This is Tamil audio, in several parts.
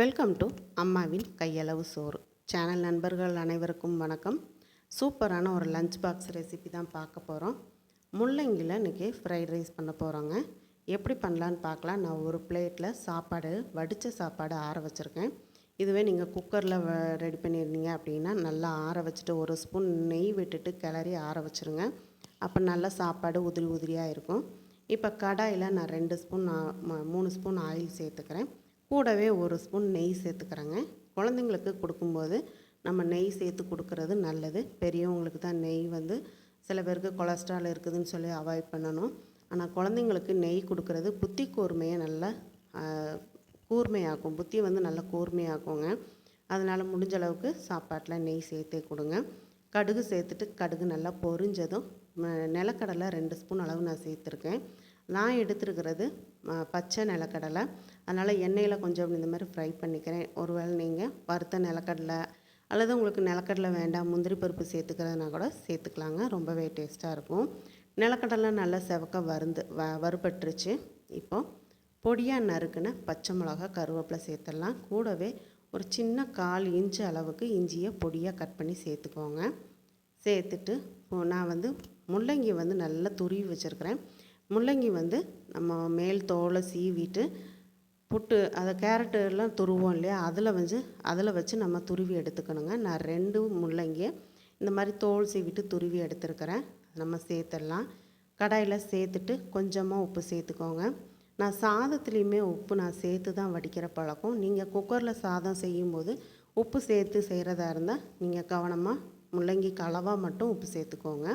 வெல்கம் டு அம்மாவின் கையளவு சோறு. சேனல் நண்பர்கள் அனைவருக்கும் வணக்கம். சூப்பரான ஒரு லஞ்ச் பாக்ஸ் ரெசிபி தான் பார்க்க போகிறோம் முள்ளங்கியில் இன்றைக்கி ஃப்ரைட் ரைஸ் பண்ண போகிறோங்க எப்படி பண்ணலான்னு பார்க்கலாம். நான் ஒரு பிளேட்டில் சாப்பாடு வடித்த சாப்பாடு ஆற வச்சுருக்கேன். இதுவே நீங்கள் குக்கரில் ரெடி பண்ணியிருந்தீங்க அப்படின்னா நல்லா ஆற வச்சுட்டு ஒரு ஸ்பூன் நெய் விட்டுட்டு கிளறி ஆற வச்சுருங்க. அப்போ நல்லா சாப்பாடு உதிரி உதிரியாக இருக்கும். இப்போ கடாயில் நான் ரெண்டு ஸ்பூன் மூணு ஸ்பூன் ஆயில் சேர்த்துக்கிறேன். கூடவே ஒரு ஸ்பூன் நெய் சேர்த்துக்கிறேங்க. குழந்தைங்களுக்கு கொடுக்கும்போது நம்ம நெய் சேர்த்து கொடுக்கறது நல்லது. பெரியவங்களுக்கு தான் நெய் வந்து சில பேருக்கு கொலஸ்ட்ரால் இருக்குதுன்னு சொல்லி அவாய்ட் பண்ணணும். ஆனால் குழந்தைங்களுக்கு நெய் கொடுக்கறது புத்தி கூர்மையை நல்லா கூர்மையாக்கும். புத்தி வந்து நல்லா கூர்மையாக்குங்க. அதனால் முடிஞ்ச அளவுக்கு சாப்பாட்டில் நெய் சேர்த்தே கொடுங்க. கடுகு சேர்த்துட்டு கடுகு நல்லா பொரிஞ்சதும் நிலக்கடலை ரெண்டு ஸ்பூன் அளவு நான் சேர்த்துருக்கேன். நான் எடுத்துருக்கிறது ம, பச்சை நிலக்கடலை. அதனால் எண்ணெயில் கொஞ்சம் இந்த மாதிரி ஃப்ரை பண்ணிக்கிறேன். ஒருவேளை நீங்கள் வறுத்த நிலக்கடலை அல்லது உங்களுக்கு நிலக்கடலை வேண்டாம் முந்திரி பருப்பு சேர்த்துக்கிறதுனா கூட சேர்த்துக்கலாங்க. ரொம்பவே டேஸ்ட்டாக இருக்கும். நிலக்கடலை நல்லா செவக்க வருந்து வ வறுபட்டுருச்சு. இப்போது பொடியாக நறுக்குன்னு பச்சை மிளகா கருவேப்பிலை சேர்த்துடலாம். கூடவே ஒரு சின்ன கால் இன்ச்சு அளவுக்கு இஞ்சியை பொடியாக கட் பண்ணி சேர்த்துக்கோங்க. சேர்த்துட்டு நான் வந்து முள்ளங்கி வந்து நல்லா துருவி வச்சுருக்கிறேன். முள்ளங்கி வந்து நம்ம மேல் தோலை சீவிட்டு புட்டு அதை கேரட்டெல்லாம் துருவோம் இல்லையா? அதில் வந்து அதில் வச்சு நம்ம துருவி எடுத்துக்கணுங்க. நான் ரெண்டு முள்ளங்கியை இந்த மாதிரி தோல் சீவிட்டு துருவி எடுத்துருக்கிறேன். நம்ம சேர்த்துடலாம். கடாயில் சேர்த்துட்டு கொஞ்சமாக உப்பு சேர்த்துக்கோங்க. நான் சாதத்துலேயுமே உப்பு நான் சேர்த்து தான் வடிக்கிற பழக்கம். நீங்கள் குக்கரில் சாதம் செய்யும்போது உப்பு சேர்த்து செய்கிறதா இருந்தால் நீங்கள் கவனமாக முள்ளங்கி கலவாக மட்டும் உப்பு சேர்த்துக்கோங்க.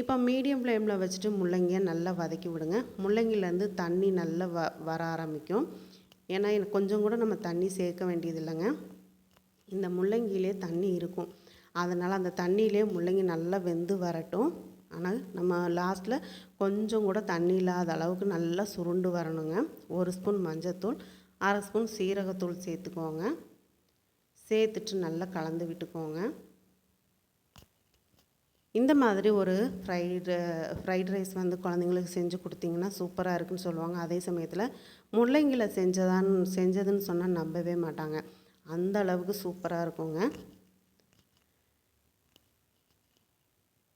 இப்போ மீடியம் ஃப்ளேமில் வச்சுட்டு முள்ளங்கியை நல்லா வதக்கி விடுங்க. முள்ளங்கிலேருந்து தண்ணி நல்லா வ வர ஆரம்பிக்கும். ஏன்னா எனக்கு கொஞ்சம் கூட நம்ம தண்ணி சேர்க்க வேண்டியது இல்லைங்க இந்த முள்ளங்கியிலே தண்ணி இருக்கும். அதனால் அந்த தண்ணியிலே முள்ளங்கி நல்லா வெந்து வரட்டும். ஆனால் நம்ம லாஸ்ட்டில் கொஞ்சம் கூட தண்ணி இல்லாத அளவுக்கு நல்லா சுருண்டு வரணுங்க. ஒரு ஸ்பூன் மஞ்சத்தூள் அரை ஸ்பூன் சீரகத்தூள் சேர்த்துக்கோங்க. சேர்த்துட்டு நல்லா கலந்து விட்டுக்கோங்க. இந்த மாதிரி ஒரு ஃப்ரைடு ஃப்ரைட் ரைஸ் வந்து குழந்தைங்களுக்கு செஞ்சு கொடுத்தீங்கன்னா சூப்பராக இருக்குன்னு சொல்லுவாங்க. அதே சமயத்தில் முள்ளங்கியில் செஞ்சதான் செஞ்சதுன்னு சொன்னால் நம்பவே மாட்டாங்க. அந்த அளவுக்கு சூப்பராக இருக்குங்க.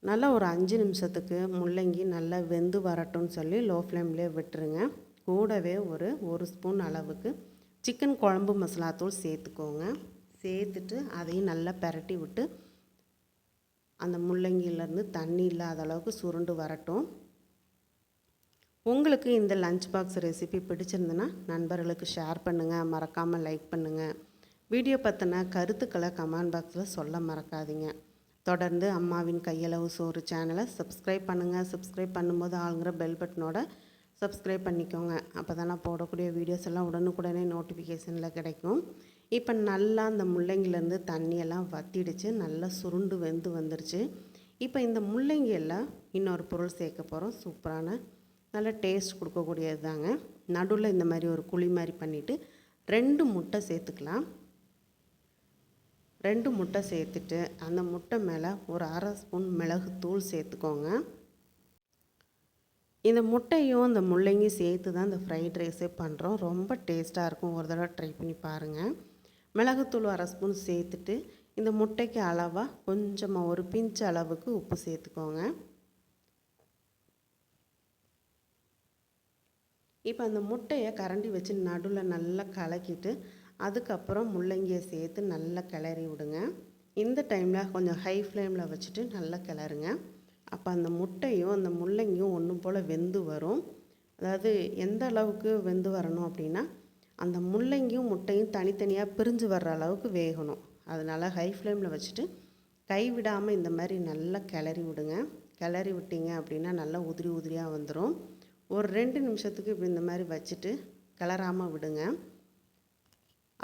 நல்லா ஒரு அஞ்சு நிமிஷத்துக்கு முள்ளங்கி நல்லா வெந்து வரட்டும்னு சொல்லி லோ ஃப்ளேம்லேயே விட்டுருங்க. கூடவே ஒரு ஒரு ஸ்பூன் அளவுக்கு சிக்கன் குழம்பு மசாலாத்தூள் சேர்த்துக்கோங்க. சேர்த்துட்டு அதையும் நல்லா பெரட்டி விட்டு அந்த முள்ளங்கியிலேருந்து தண்ணி இல்லாத அளவுக்கு சுருண்டு வரட்டும். உங்களுக்கு இந்த லஞ்ச் பாக்ஸ் ரெசிபி பிடிச்சிருந்துன்னா நண்பர்களுக்கு ஷேர் பண்ணுங்கள் மறக்காமல் லைக் பண்ணுங்கள் வீடியோ பற்றின கருத்துக்களை கமெண்ட் பாக்ஸில் சொல்ல மறக்காதீங்க. தொடர்ந்து அம்மாவின் கையளவு சோறு சேனலை சப்ஸ்கிரைப் பண்ணுங்கள் சப்ஸ்கிரைப் பண்ணும்போது ஆளுங்கிற பெல் பட்டனோட சப்ஸ்கிரைப் பண்ணிக்கோங்க. அப்போ தான் நான் போடக்கூடிய வீடியோஸ் எல்லாம் உடனுக்குடனே நோட்டிஃபிகேஷனில் கிடைக்கும். இப்போ நல்லா அந்த முள்ளங்கிலேருந்து தண்ணியெல்லாம் வத்திடுச்சு. நல்லா சுருண்டு வெந்து வந்துருச்சு. இப்போ இந்த முள்ளங்கியெல்லாம் இன்னொரு பொருள் சேர்க்க போகிறோம் சூப்பரான நல்ல டேஸ்ட் கொடுக்கக்கூடியது தாங்க நடுவில் இந்த மாதிரி ஒரு குழி மாதிரி பண்ணிவிட்டு ரெண்டு முட்டை சேர்த்துக்கலாம். ரெண்டு முட்டை சேர்த்துட்டு அந்த முட்டை மேலே ஒரு அரை ஸ்பூன் மிளகுத்தூள் சேர்த்துக்கோங்க. இந்த முட்டையும் இந்த முள்ளங்கியும் சேர்த்து தான் இந்த ஃப்ரைட் ரைஸே பண்ணுறோம் ரொம்ப டேஸ்ட்டாக இருக்கும். ஒரு தடவை ட்ரை பண்ணி பாருங்கள் மிளகுத்தூள் அரை ஸ்பூன் சேர்த்துட்டு இந்த முட்டைக்கு அளவாக கொஞ்சமாக ஒரு பிஞ்ச் அளவுக்கு உப்பு சேர்த்துக்கோங்க. இப்போ அந்த முட்டையை கரண்டி வச்சு நடுவில் நல்லா கலக்கிட்டு அதுக்கப்புறம் முள்ளங்கியை சேர்த்து நல்லா கிளறி விடுங்க. இந்த டைமில் கொஞ்சம் ஹை ஃப்ளேமில் வச்சுட்டு நல்லா கிளறுங்க. அப்போ அந்த முட்டையும் அந்த முள்ளங்கியும் ஒன்று போல் வெந்து வரும். அதாவது எந்த அளவுக்கு வெந்து வரணும் அப்படின்னா அந்த முள்ளங்கியும் முட்டையும் தனித்தனியாக பிரிஞ்சு வர்ற அளவுக்கு வேகணும். அதனால் ஹை ஃப்ளேமில் வச்சுட்டு கை விடாமல் இந்த மாதிரி நல்லா கிளறி விடுங்க. கிளறி விட்டீங்க அப்படின்னா நல்லா உதிரி உதிரியாக வந்துடும் ஒரு ரெண்டு நிமிஷத்துக்கு இப்படி இந்த மாதிரி வச்சுட்டு கிளறாமல் விடுங்க.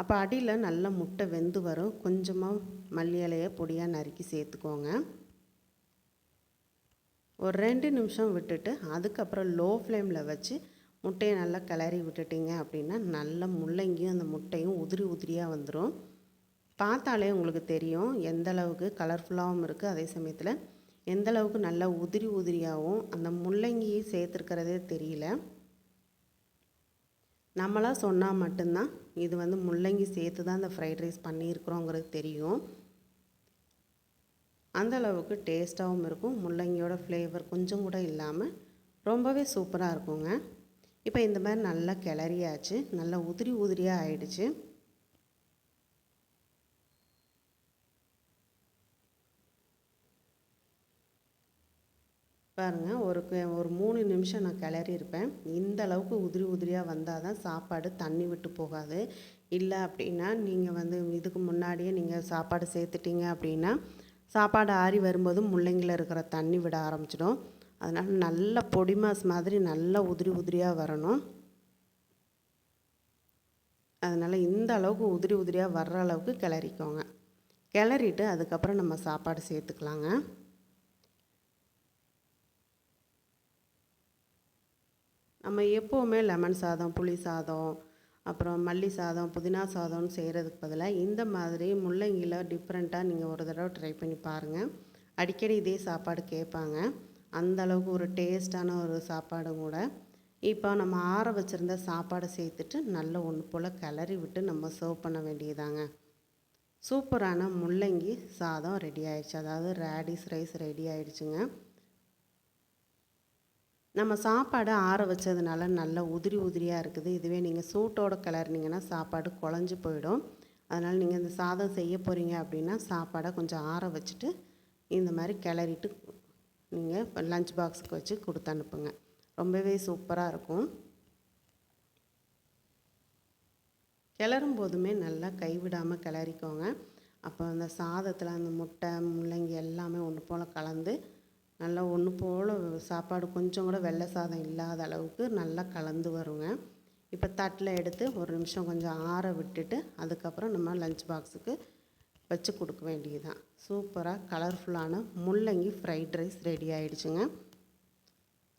அப்போ அடியில் நல்லா முட்டை வெந்து வரும். கொஞ்சமாக மல்லி இலையை பொடியாக நறுக்கி சேர்த்துக்கோங்க. ஒரு ரெண்டு நிமிஷம் விட்டுட்டு அதுக்கப்புறம் லோ ஃப்ளேமில் வச்சு முட்டையை நல்லா கிளறி விட்டுட்டீங்க அப்படின்னா நல்ல முள்ளங்கியும் அந்த முட்டையும் உதிரி உதிரியாக வந்துடும் பார்த்தாலே உங்களுக்கு தெரியும் எந்த அளவுக்கு கலர்ஃபுல்லாகவும் இருக்குது அதே சமயத்தில் எந்த அளவுக்கு நல்லா உதிரி உதிரியாகவும் அந்த முள்ளங்கி சேர்த்துருக்கிறதே தெரியல. நம்மளாக சொன்னால் மட்டும்தான் இது வந்து முள்ளங்கி சேர்த்து தான் அந்த ஃப்ரைட் ரைஸ் பண்ணியிருக்கிறோங்கிறது தெரியும். அந்த அளவுக்கு டேஸ்ட்டாகவும் இருக்கும். முள்ளங்கியோட ஃப்ளேவர் கொஞ்சம் கூட இல்லாமல் ரொம்பவே சூப்பராக இருக்குங்க. இப்போ இந்த மாதிரி நல்லா கிளறியாச்சு. நல்லா உதிரி உதிரியாக ஆயிடுச்சு. பாருங்கள் ஒரு ஒரு மூணு நிமிஷம் நான் கிளறியிருப்பேன். இந்த அளவுக்கு உதிரி உதிரியாக வந்தால் தான் சாப்பாடு தண்ணி விட்டு போகாது. இல்லை அப்படின்னா நீங்கள் வந்து இதுக்கு முன்னாடியே நீங்கள் சாப்பாடு சேர்த்துட்டீங்க அப்படின்னா சாப்பாடு ஆறி வரும்போதும் முள்ளங்கியில் இருக்கிற தண்ணி விட ஆரம்பிச்சிடும். அதனால் நல்ல பொடி மாஸ் மாதிரி நல்லா உதிரி உதிரியாக வரணும். அதனால் இந்த அளவுக்கு உதிரி உதிரியாக வர்ற அளவுக்கு கிளறிக்கோங்க. கிளறிட்டு அதுக்கப்புறம் நம்ம சாப்பாடு சேர்த்துக்கலாங்க. நம்ம எப்போவுமே லெமன் சாதம் புளி சாதம் அப்புறம் மல்லி சாதம் புதினா சாதம்னு செய்கிறதுக்கு பதிலாக இந்த மாதிரி முள்ளங்கியில் டிஃப்ரெண்ட்டாக நீங்கள் ஒரு தடவை ட்ரை பண்ணி பாருங்கள் அடிக்கடி இதே சாப்பாடு கேட்பாங்க. அந்த அளவுக்கு ஒரு டேஸ்டான ஒரு சாப்பாடு கூட. இப்போ நம்ம ஆற வச்சுருந்த சாப்பாடை சேர்த்துட்டு நல்ல ஒன்று போல் கிளறி விட்டு நம்ம சர்வ் பண்ண வேண்டியதாங்க. சூப்பரான முள்ளங்கி சாதம் ரெடி ஆயிடுச்சு. அதாவது ரேடிஸ் ரைஸ் ரெடி ஆயிடுச்சுங்க. நம்ம சாப்பாடு ஆற வச்சதுனால நல்லா உதிரி உதிரியாக இருக்குது. இதுவே நீங்கள் சூட்டோட கிளறினீங்கன்னா சாப்பாடு குழஞ்சி போயிடும். அதனால் நீங்கள் இந்த சாதம் செய்ய போகிறீங்க அப்படின்னா சாப்பாடை கொஞ்சம் ஆற வச்சுட்டு இந்த மாதிரி கிளறிட்டு நீங்கள் லஞ்ச் பாக்ஸுக்கு வச்சு கொடுத்து அனுப்புங்க. ரொம்பவே சூப்பராக இருக்கும். கிளறும் போதுமே நல்லா கைவிடாமல் கிளறிக்கோங்க. அப்போ அந்த சாதத்தில் அந்த முட்டை முள்ளங்கி எல்லாமே ஒன்று போல் கலந்து நல்லா ஒன்று போல் சாப்பாடு கொஞ்சம் கூட வெள்ளை சாதம் இல்லாத அளவுக்கு நல்லா கலந்து வருங்க. இப்போ தட்டில் எடுத்து ஒரு நிமிஷம் கொஞ்சம் ஆற விட்டுட்டு அதுக்கப்புறம் நம்ம லஞ்ச் பாக்ஸுக்கு வச்சு கொடுக்க வேண்டியதுதான். சூப்பராக கலர்ஃபுல்லான முள்ளங்கி ஃப்ரைட் ரைஸ் ரெடி ஆகிடுச்சுங்க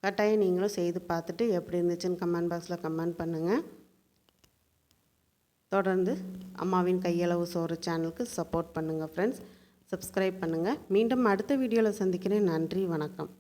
கட்டாயம் நீங்களும் செய்து பார்த்துட்டு எப்படி இருந்துச்சுன்னு கமெண்ட் பாக்ஸில் கமெண்ட் பண்ணுங்கள் தொடர்ந்து அம்மாவின் கையளவு சோறு சேனலுக்கு சப்போர்ட் பண்ணுங்கள் ஃப்ரெண்ட்ஸ் சப்ஸ்கிரைப் பண்ணுங்கள் மீண்டும் அடுத்த வீடியோவில் சந்திக்கிறேன். நன்றி வணக்கம்.